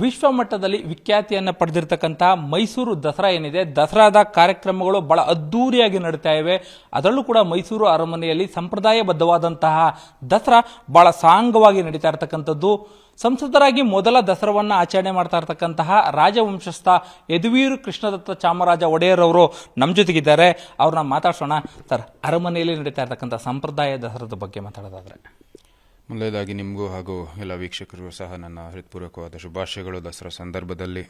ವಿಶ್ವ ಮಟ್ಟದಲ್ಲಿ ವಿಖ್ಯಾತಿಯನ್ನು ಪಡೆದಿರತಕ್ಕಂತಹ ಮೈಸೂರು ದಸರಾ ಏನಿದೆ, ದಸರಾದ ಕಾರ್ಯಕ್ರಮಗಳು ಬಹಳ ಅದ್ಧೂರಿಯಾಗಿ ನಡೀತಾ ಇವೆ. ಅದರಲ್ಲೂ ಕೂಡ ಮೈಸೂರು ಅರಮನೆಯಲ್ಲಿ ಸಂಪ್ರದಾಯಬದ್ಧವಾದಂತಹ ದಸರಾ ಬಹಳ ಸಾಂಗವಾಗಿ ನಡೀತಾ ಇರತಕ್ಕಂಥದ್ದು. ಸಂಸದರಾಗಿ ಮೊದಲ ದಸರಾವನ್ನು ಆಚರಣೆ ಮಾಡ್ತಾ ಇರತಕ್ಕಂತಹ ರಾಜವಂಶಸ್ಥ ಯದುವೀರು ಕೃಷ್ಣದತ್ತ ಚಾಮರಾಜ ಒಡೆಯರ್ ಅವರು ನಮ್ಮ ಜೊತೆಗಿದ್ದಾರೆ. ಅವ್ರನ್ನ ಮಾತಾಡ್ಸೋಣ. ಸರ್, ಅರಮನೆಯಲ್ಲಿ ನಡೀತಾ ಇರತಕ್ಕಂಥ ಸಂಪ್ರದಾಯ ದಸರಾದ ಬಗ್ಗೆ ಮಾತಾಡೋದಾದ್ರೆ. ಮೊದಲನೇದಾಗಿ ನಿಮಗೂ ಹಾಗೂ ಎಲ್ಲ ವೀಕ್ಷಕರಿಗೂ ಸಹ ನನ್ನ ಹೃತ್ಪೂರ್ವಕವಾದ ಶುಭಾಶಯಗಳು. ದಸರಾ ಸಂದರ್ಭದಲ್ಲಿ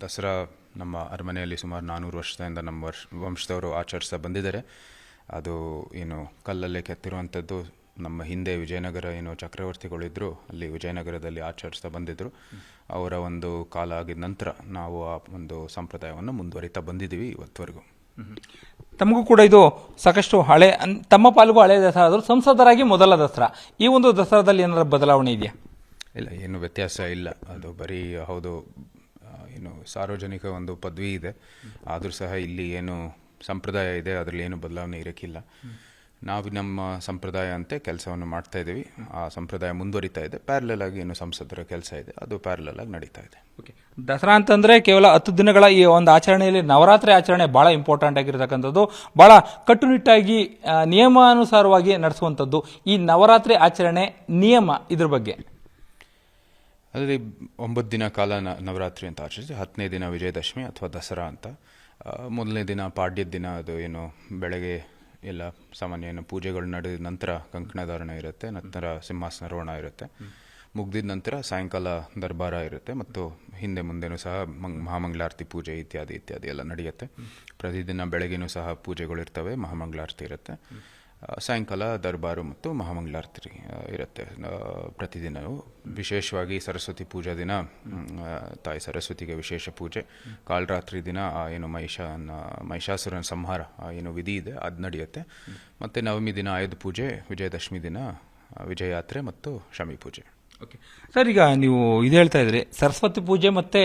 ದಸರಾ ನಮ್ಮ ಅರಮನೆಯಲ್ಲಿ ಸುಮಾರು ನಾನ್ನೂರು ವರ್ಷದಿಂದ ನಮ್ಮ ವರ್ಷ, ವಂಶದವರು ಆಚರಿಸ್ತಾ ಬಂದಿದ್ದಾರೆ. ಅದು ಏನು ಕಲ್ಲಲ್ಲೇ ಕೆತ್ತಿರುವಂಥದ್ದು. ನಮ್ಮ ಹಿಂದೆ ವಿಜಯನಗರ ಏನು ಚಕ್ರವರ್ತಿಗಳಿದ್ರು, ಅಲ್ಲಿ ವಿಜಯನಗರದಲ್ಲಿ ಆಚರಿಸ್ತಾ ಬಂದಿದ್ದರು ಅವರ ಒಂದು ಕಾಲ ಆಗಿದ ನಂತರ ನಾವು ಆ ಒಂದು ಸಂಪ್ರದಾಯವನ್ನು ಮುಂದುವರಿತಾ ಬಂದಿದ್ದೀವಿ ಇವತ್ತವರೆಗೂ. ತಮಗೂ ಕೂಡ ಇದು ಸಾಕಷ್ಟು ಹಳೆ ತಮ್ಮ ಪಾಲಿಗೂ ಹಳೆ ದಸರಾ, ಆದರೂ ಸಂಸದರಾಗಿ ಮೊದಲ ದಸರಾ. ಈ ಒಂದು ದಸರಾದಲ್ಲಿ ಏನಾದರೂ ಬದಲಾವಣೆ ಇದೆಯಾ? ಇಲ್ಲ, ಏನು ವ್ಯತ್ಯಾಸ ಇಲ್ಲ. ಅದು ಬರೀ, ಹೌದು ಏನು ಸಾರ್ವಜನಿಕ ಒಂದು ಪದವಿ ಇದೆ. ಆದರೂ ಸಹ ಇಲ್ಲಿ ಏನು ಸಂಪ್ರದಾಯ ಇದೆ, ಅದರಲ್ಲಿ ಏನು ಬದಲಾವಣೆ ಇರೋಕ್ಕಿಲ್ಲ. ನಾವು ನಮ್ಮ ಸಂಪ್ರದಾಯ ಅಂತೆ ಕೆಲಸವನ್ನು ಮಾಡ್ತಾ ಇದ್ದೀವಿ. ಆ ಸಂಪ್ರದಾಯ ಮುಂದುವರಿತಾ ಇದೆ. ಪ್ಯಾರಲಲ್ ಆಗಿ ಏನು ಸಂಸದರ ಕೆಲಸ ಇದೆ. ಅದು ಪ್ಯಾರಲಲ್ ಆಗಿ ನಡೀತಾ ಇದೆ. ಓಕೆ ದಸರಾ ಅಂತಂದ್ರೆ ಕೇವಲ ಹತ್ತು ದಿನಗಳ ಈ ಒಂದು ಆಚರಣೆಯಲ್ಲಿ ನವರಾತ್ರಿ ಆಚರಣೆ ಬಹಳ ಇಂಪಾರ್ಟೆಂಟ್ ಆಗಿರತಕ್ಕಂಥದ್ದು. ಬಹಳ ಕಟ್ಟುನಿಟ್ಟಾಗಿ ನಿಯಮಾನುಸಾರವಾಗಿ ನಡೆಸುವಂಥದ್ದು ಈ ನವರಾತ್ರಿ ಆಚರಣೆ ನಿಯಮ ಇದ್ರ ಬಗ್ಗೆ. ಅದರಲ್ಲಿ ಒಂಬತ್ತು ದಿನ ಕಾಲ ನವರಾತ್ರಿ ಅಂತ ಆಚರಿಸಿ ಹತ್ತನೇ ದಿನ ವಿಜಯದಶಮಿ ಅಥವಾ ದಸರಾ ಅಂತ. ಮೊದಲನೇ ದಿನ ಪಾಡ್ಯದ ದಿನ ಅದು ಏನು ಬೆಳಗ್ಗೆ ಎಲ್ಲ ಸಾಮಾನ್ಯ ಏನು ಪೂಜೆಗಳು ನಡೆದ ನಂತರ ಕಂಕಣಧಾರಣ ಇರುತ್ತೆ, ನಂತರ ಸಿಂಹಾಸನಾರೋಹಣ ಇರುತ್ತೆ. ಮುಗ್ದಿದ ನಂತರ ಸಾಯಂಕಾಲ ದರ್ಬಾರ ಇರುತ್ತೆ ಮತ್ತು ಹಿಂದೆ ಮುಂದೆನೂ ಸಹ ಮಂಗ್ ಮಹಾಮಂಗಳಾರತಿ ಪೂಜೆ ಇತ್ಯಾದಿ ಇತ್ಯಾದಿ ಎಲ್ಲ ನಡೆಯುತ್ತೆ. ಪ್ರತಿದಿನ ಬೆಳಗ್ಗೆನೂ ಸಹ ಪೂಜೆಗಳು ಇರ್ತವೆ, ಮಹಾಮಂಗಳಾರತಿ ಇರುತ್ತೆ. ಸಾಯಂಕಾಲ ದರ್ಬಾರು ಮತ್ತು ಮಹಾಮಂಗಳಾರತಿ ಇರುತ್ತೆ. ಪ್ರತಿದಿನವೂ ವಿಶೇಷವಾಗಿ ಸರಸ್ವತಿ ಪೂಜಾ ದಿನ ತಾಯಿ ಸರಸ್ವತಿಗೆ ವಿಶೇಷ ಪೂಜೆ. ಕಾಲರಾತ್ರಿ ದಿನ ಏನು ಮಹಿಷನ ಮಹಿಷಾಸುರನ ಸಂಹಾರ ಏನು ವಿಧಿ ಇದೆ ಅದು ನಡೆಯುತ್ತೆ. ಮತ್ತು ನವಮಿ ದಿನ ಆಯುಧ ಪೂಜೆ ವಿಜಯದಶಮಿ ದಿನ ವಿಜಯಯಾತ್ರೆ ಮತ್ತು ಶಮಿ ಪೂಜೆ. ಓಕೆ ಸರ್ ಈಗ ನೀವು ಇದು ಹೇಳ್ತಾ ಇದ್ರಿ, ಸರಸ್ವತಿ ಪೂಜೆ ಮತ್ತೆ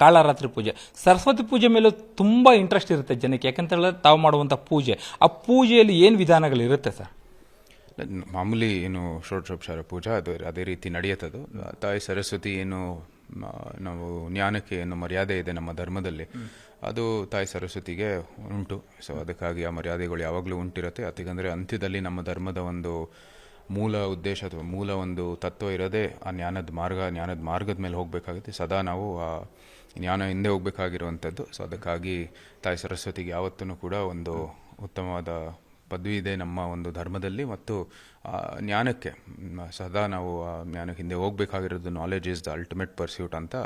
ಕಾಳರಾತ್ರಿ ಪೂಜೆ. ಸರಸ್ವತಿ ಪೂಜೆ ಮೇಲೂ ತುಂಬ ಇಂಟ್ರೆಸ್ಟ್ ಇರುತ್ತೆ ಜನಕ್ಕೆ, ಯಾಕಂತ ಹೇಳಿದ್ರೆ ತಾವು ಮಾಡುವಂಥ ಪೂಜೆ. ಆ ಪೂಜೆಯಲ್ಲಿ ಏನು ವಿಧಾನಗಳು ಇರುತ್ತೆ ಸರ್ ಮಾಮೂಲಿ ಏನು ಷೋಡಶೋಪಚಾರ ಪೂಜಾ, ಅದು ಅದೇ ರೀತಿ ನಡೆಯುತ್ತದು. ತಾಯಿ ಸರಸ್ವತಿ ಏನು ನಾವು ಜ್ಞಾನಕ್ಕೆ ಏನು ಮರ್ಯಾದೆ ಇದೆ ನಮ್ಮ ಧರ್ಮದಲ್ಲಿ, ಅದು ತಾಯಿ ಸರಸ್ವತಿಗೆ ಉಂಟು. ಸೊ ಅದಕ್ಕಾಗಿ ಆ ಮರ್ಯಾದೆಗಳು ಯಾವಾಗಲೂ ಉಂಟಿರುತ್ತೆ. ಯಾಕಂದರೆ ಅಂತ್ಯದಲ್ಲಿ ನಮ್ಮ ಧರ್ಮದ ಒಂದು ಮೂಲ ಉದ್ದೇಶ ಅಥವಾ ಮೂಲ ಒಂದು ತತ್ವ ಇರೋದೇ ಆ ಜ್ಞಾನದ ಮಾರ್ಗ, ಜ್ಞಾನದ ಮಾರ್ಗದ ಮೇಲೆ ಹೋಗಬೇಕಾಗುತ್ತೆ. ಸದಾ ನಾವು ಆ ಜ್ಞಾನ ಹಿಂದೆ ಹೋಗಬೇಕಾಗಿರುವಂಥದ್ದು. ಸೊ ಅದಕ್ಕಾಗಿ ತಾಯಿ ಸರಸ್ವತಿಗೆ ಯಾವತ್ತೂ ಕೂಡ ಒಂದು ಉತ್ತಮವಾದ ಪದವಿ ಇದೆ ನಮ್ಮ ಒಂದು ಧರ್ಮದಲ್ಲಿ. ಮತ್ತು ಜ್ಞಾನಕ್ಕೆ ಸದಾ ನಾವು ಆ ಜ್ಞಾನಕ್ಕೆ ಹಿಂದೆ ಹೋಗಬೇಕಾಗಿರೋದು knowledge is the ultimate pursuit ಅಂತ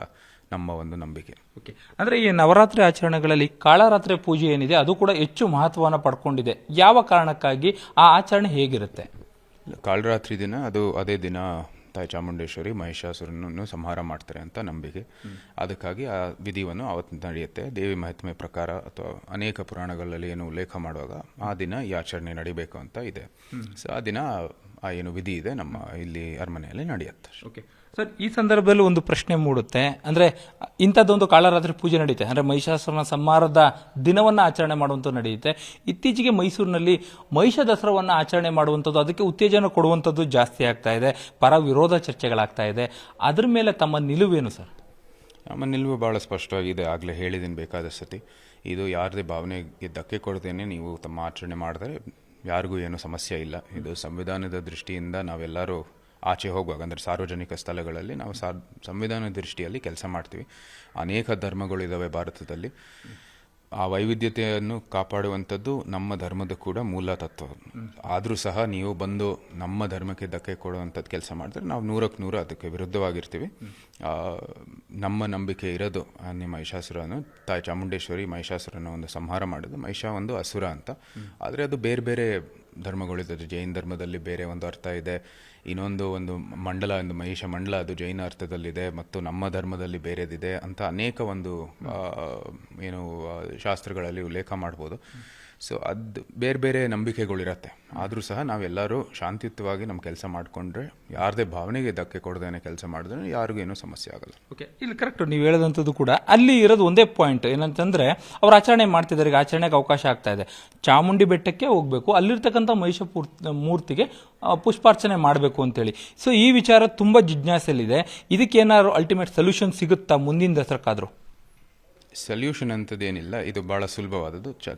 ನಮ್ಮ ಒಂದು ನಂಬಿಕೆ. ಓಕೆ ಅಂದರೆ ಈ ನವರಾತ್ರಿ ಆಚರಣೆಗಳಲ್ಲಿ ಕಾಳರಾತ್ರಿ ಪೂಜೆ ಏನಿದೆ, ಅದು ಕೂಡ ಹೆಚ್ಚು ಮಹತ್ವವನ್ನು ಪಡ್ಕೊಂಡಿದೆ. ಯಾವ ಕಾರಣಕ್ಕಾಗಿ? ಆ ಆಚರಣೆ ಹೇಗಿರುತ್ತೆ? ಕಾಳರಾತ್ರಿ ದಿನ ಅದು ಅದೇ ದಿನ ತಾಯಿ ಚಾಮುಂಡೇಶ್ವರಿ ಮಹಿಷಾಸುರನನ್ನು ಸಂಹಾರ ಮಾಡ್ತಾರೆ ಅಂತ ನಂಬಿಕೆ. ಅದಕ್ಕಾಗಿ ಆ ವಿಧಿಯನ್ನು ಅವತ್ತು ನಡೆಯುತ್ತೆ. ದೇವಿ ಮಹಾತ್ಮೆ ಪ್ರಕಾರ ಅಥವಾ ಅನೇಕ ಪುರಾಣಗಳಲ್ಲಿ ಏನು ಉಲ್ಲೇಖ ಮಾಡುವಾಗ ಆ ದಿನ ಈ ಆಚರಣೆ ನಡಿಬೇಕು ಅಂತ ಇದೆ. ಸೊ ಆ ದಿನ ಆ ಏನು ವಿಧಿ ಇದೆ ನಮ್ಮ ಇಲ್ಲಿ ಅರಮನೆಯಲ್ಲಿ ನಡೆಯುತ್ತೆ. ಓಕೆ ಸರ್, ಈ ಸಂದರ್ಭದಲ್ಲಿ ಒಂದು ಪ್ರಶ್ನೆ ಮೂಡುತ್ತೆ. ಅಂದರೆ, ಇಂಥದ್ದೊಂದು ಕಾಳರಾತ್ರಿ ಪೂಜೆ ನಡೆಯುತ್ತೆ ಅಂದರೆ, ಮಹಿಷಾಸುರನ ಸಂಹಾರದ ದಿನವನ್ನು ಆಚರಣೆ ಮಾಡುವಂಥದ್ದು ನಡೆಯುತ್ತೆ. ಇತ್ತೀಚೆಗೆ ಮೈಸೂರಿನಲ್ಲಿ ಮಹಿಷ ದಸರಾವನ್ನು ಆಚರಣೆ ಮಾಡುವಂಥದ್ದು, ಅದಕ್ಕೆ ಉತ್ತೇಜನ ಕೊಡುವಂಥದ್ದು ಜಾಸ್ತಿ ಆಗ್ತಾ ಇದೆ. ಪರ ವಿರೋಧ ಚರ್ಚೆಗಳಾಗ್ತಾ ಇದೆ. ಅದ್ರ ಮೇಲೆ ತಮ್ಮ ನಿಲುವೇನು ಸರ್? ನಮ್ಮ ನಿಲುವು ಭಾಳ ಸ್ಪಷ್ಟವಾಗಿದೆ. ಆಗಲೇ ಹೇಳಿದ್ದೀನಿ ಬೇಕಾದ ಸತಿ. ಇದು ಯಾರದೇ ಭಾವನೆಗೆ ಧಕ್ಕೆ ಕೊಡ್ತೇನೆ ನೀವು ತಮ್ಮ ಆಚರಣೆ ಮಾಡಿದರೆ ಯಾರಿಗೂ ಏನು ಸಮಸ್ಯೆ ಇಲ್ಲ. ಇದು ಸಂವಿಧಾನದ ದೃಷ್ಟಿಯಿಂದ ನಾವೆಲ್ಲರೂ ಆಚೆ ಹೋಗುವಾಗ ಅಂದರೆ ಸಾರ್ವಜನಿಕ ಸ್ಥಳಗಳಲ್ಲಿ ನಾವು ಸಾರ್ ಸಂವಿಧಾನ ದೃಷ್ಟಿಯಲ್ಲಿ ಕೆಲಸ ಮಾಡ್ತೀವಿ. ಅನೇಕ ಧರ್ಮಗಳಿದ್ದಾವೆ ಭಾರತದಲ್ಲಿ. ಆ ವೈವಿಧ್ಯತೆಯನ್ನು ಕಾಪಾಡುವಂಥದ್ದು ನಮ್ಮ ಧರ್ಮದ ಕೂಡ ಮೂಲ ತತ್ವ. ಆದರೂ ಸಹ ನೀವು ಬಂದು ನಮ್ಮ ಧರ್ಮಕ್ಕೆ ಧಕ್ಕೆ ಕೊಡುವಂಥದ್ದು ಕೆಲಸ ಮಾಡಿದ್ರೆ ನಾವು ನೂರಕ್ಕೆ ನೂರು ಅದಕ್ಕೆ ವಿರುದ್ಧವಾಗಿರ್ತೀವಿ. ನಮ್ಮ ನಂಬಿಕೆ ಇರೋದು ಅನ್ನಿ ನಿಮ್ಮ ಮಹಿಷಾಸುರನು ತಾಯಿ ಚಾಮುಂಡೇಶ್ವರಿ ಮಹಿಷಾಸುರನ ಒಂದು ಸಂಹಾರ ಮಾಡೋದು. ಮಹಿಷಾ ಒಂದು ಅಸುರ ಅಂತ. ಆದರೆ ಅದು ಬೇರೆ ಬೇರೆ ಧರ್ಮಗಳಿದೆ ಜೈನ ಧರ್ಮದಲ್ಲಿ ಬೇರೆ ಒಂದು ಅರ್ಥ ಇದೆ. ಇನ್ನೊಂದು ಒಂದು ಮಂಡಲ ಒಂದು ಮಹಿಷ ಮಂಡಲ ಅದು ಜೈನ ಅರ್ಥದಲ್ಲಿದೆ ಮತ್ತು ನಮ್ಮ ಧರ್ಮದಲ್ಲಿ ಬೇರೆದಿದೆ ಅಂತ ಅನೇಕ ಒಂದು ಏನು ಶಾಸ್ತ್ರಗಳಲ್ಲಿ ಉಲ್ಲೇಖ ಮಾಡ್ಬೋದು. ಸೊ ಅದು ಬೇರೆ ಬೇರೆ ನಂಬಿಕೆಗಳಿರತ್ತೆ. ಆದರೂ ಸಹ ನಾವೆಲ್ಲರೂ ಶಾಂತಿಯುತವಾಗಿ ನಮ್ಮ ಕೆಲಸ ಮಾಡಿಕೊಂಡ್ರೆ, ಯಾರದೇ ಭಾವನೆಗೆ ಧಕ್ಕೆ ಕೊಡದೇನೆ ಕೆಲಸ ಮಾಡಿದ್ರೆ ಯಾರಿಗೂ ಏನೂ ಸಮಸ್ಯೆ ಆಗಲ್ಲ. ಓಕೆ ಇಲ್ಲಿ ಕರೆಕ್ಟ್ ನೀವು ಹೇಳೋದಂಥದ್ದು ಕೂಡ ಅಲ್ಲಿ ಇರೋದು ಒಂದೇ ಪಾಯಿಂಟ್ ಏನಂತಂದ್ರೆ, ಅವ್ರು ಆಚರಣೆ ಮಾಡ್ತಿದ್ದಾರೆ, ಈಗ ಆಚರಣೆಗೆ ಅವಕಾಶ ಆಗ್ತಾ ಇದೆ. ಚಾಮುಂಡಿ ಬೆಟ್ಟಕ್ಕೆ ಹೋಗಬೇಕು. ಅಲ್ಲಿರ್ತಕ್ಕಂಥ ಮಹಿಷ ಮೂರ್ತಿಗೆ ಪುಷ್ಪಾರ್ಚನೆ ಮಾಡಬೇಕು ಅಂತೇಳಿ. ಸೊ ಈ ವಿಚಾರ ತುಂಬ ಜಿಜ್ಞಾಸೆಯಲ್ಲಿದೆ. ಇದಕ್ಕೆ ಏನಾದ್ರು ಅಲ್ಟಿಮೇಟ್ ಸೊಲ್ಯೂಷನ್ ಸಿಗುತ್ತಾ ಮುಂದಿನ ದಸರಕ್ಕಾದರೂ? ಸೊಲ್ಯೂಷನ್ ಅಂಥದ್ದೇನಿಲ್ಲ ಇದು ಭಾಳ ಸುಲಭವಾದದ್ದು. ಚ,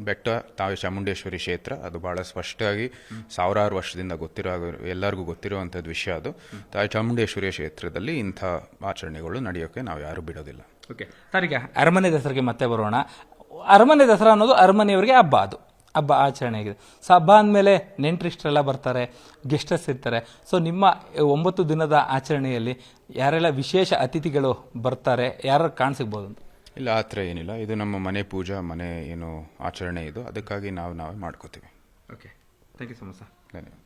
ಬೆಟ್ಟ, ತಾವೇ ಚಾಮುಂಡೇಶ್ವರಿ ಕ್ಷೇತ್ರ, ಅದು ಭಾಳ ಸ್ಪಷ್ಟವಾಗಿ ಸಾವಿರಾರು ವರ್ಷದಿಂದ ಗೊತ್ತಿರೋ ಎಲ್ಲರಿಗೂ ಗೊತ್ತಿರುವಂಥದ್ದು ವಿಷಯ ಅದು. ತಾಯಿ ಚಾಮುಂಡೇಶ್ವರಿ ಕ್ಷೇತ್ರದಲ್ಲಿ ಇಂಥ ಆಚರಣೆಗಳು ನಡೆಯೋಕ್ಕೆ ನಾವು ಯಾರೂ ಬಿಡೋದಿಲ್ಲ. ಓಕೆ ಸರ್ ಅರಮನೆ ದಸರಾಗೆ ಮತ್ತೆ ಬರೋಣ. ಅರಮನೆ ದಸರಾ ಅನ್ನೋದು ಅರಮನೆಯವರಿಗೆ ಹಬ್ಬ ಅದು, ಹಬ್ಬ ಆಚರಣೆ ಆಗಿದೆ ಸೊ, ಹಬ್ಬ ಅಂದಮೇಲೆ ನೆಂಟ್ರಿಷ್ಟರೆಲ್ಲ ಬರ್ತಾರೆ, ಗೆಸ್ಟಸ್ ಇರ್ತಾರೆ. ಸೊ, ನಿಮ್ಮ ಒಂಬತ್ತು ದಿನದ ಆಚರಣೆಯಲ್ಲಿ ಯಾರೆಲ್ಲ ವಿಶೇಷ ಅತಿಥಿಗಳು ಬರ್ತಾರೆ, ಯಾರು ಕಾಣಿಸಿಗ್ಬೋದು ಇಲ್ಲ ಆ ಥರ ಏನಿಲ್ಲ. ಇದು ನಮ್ಮ ಮನೆ ಪೂಜಾ ಮನೆ ಏನು ಆಚರಣೆ ಇದು. ಅದಕ್ಕಾಗಿ ನಾವು ನಾವೇ ಮಾಡ್ಕೋತೀವಿ. Okay thank you so much sir ಧನ್ಯವಾದ.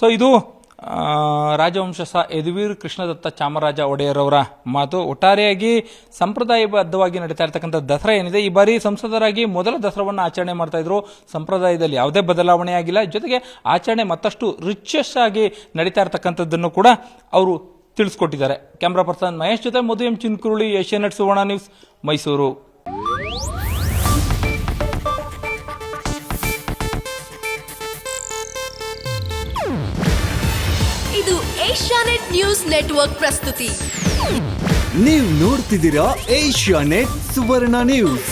ಸೊ ಇದು ಆ, ಸಹ ಯದುವೀರ್ ಕೃಷ್ಣದತ್ತ ಚಾಮರಾಜ ಒಡೆಯರವರ ಮಾತು. ಒಟ್ಟಾರೆಯಾಗಿ ಸಂಪ್ರದಾಯಬದ್ಧವಾಗಿ ನಡೀತಾ ಇರ್ತಕ್ಕಂಥ ದಸರಾ ಏನಿದೆ ಈ ಬಾರಿ ಸಂಸದರಾಗಿ ಮೊದಲ ದಸರಾವನ್ನು ಆಚರಣೆ ಮಾಡ್ತಾ ಇದ್ರು. ಸಂಪ್ರದಾಯದಲ್ಲಿ ಯಾವುದೇ ಬದಲಾವಣೆ ಆಗಿಲ್ಲ. ಜೊತೆಗೆ ಆಚರಣೆ ಮತ್ತಷ್ಟು ರಿಚಸ್ ಆಗಿ ನಡೀತಾ ಇರ್ತಕ್ಕಂಥದ್ದನ್ನು ಕೂಡ ಅವರು ತಿಳಿಸ್ಕೊಟ್ಟಿದ್ದಾರೆ. ಕ್ಯಾಮ್ರಾ ಪರ್ಸನ್ ಮಹೇಶ್ ಜೊತೆ ಮಧು ಎಂ ಚಿನ್ಕುರುಳಿ ಏಷ್ಯಾನೆಟ್ ಸುವರ್ಣ ನ್ಯೂಸ್ ಮೈಸೂರು. ಇದು ಏಷ್ಯಾನೆಟ್ ನ್ಯೂಸ್ ನೆಟ್ವರ್ಕ್ ಪ್ರಸ್ತುತಿ. ನೀವು ನೋಡ್ತಿದ್ದೀರಾ ಏಷ್ಯಾನೆಟ್ ಸುವರ್ಣ ನ್ಯೂಸ್.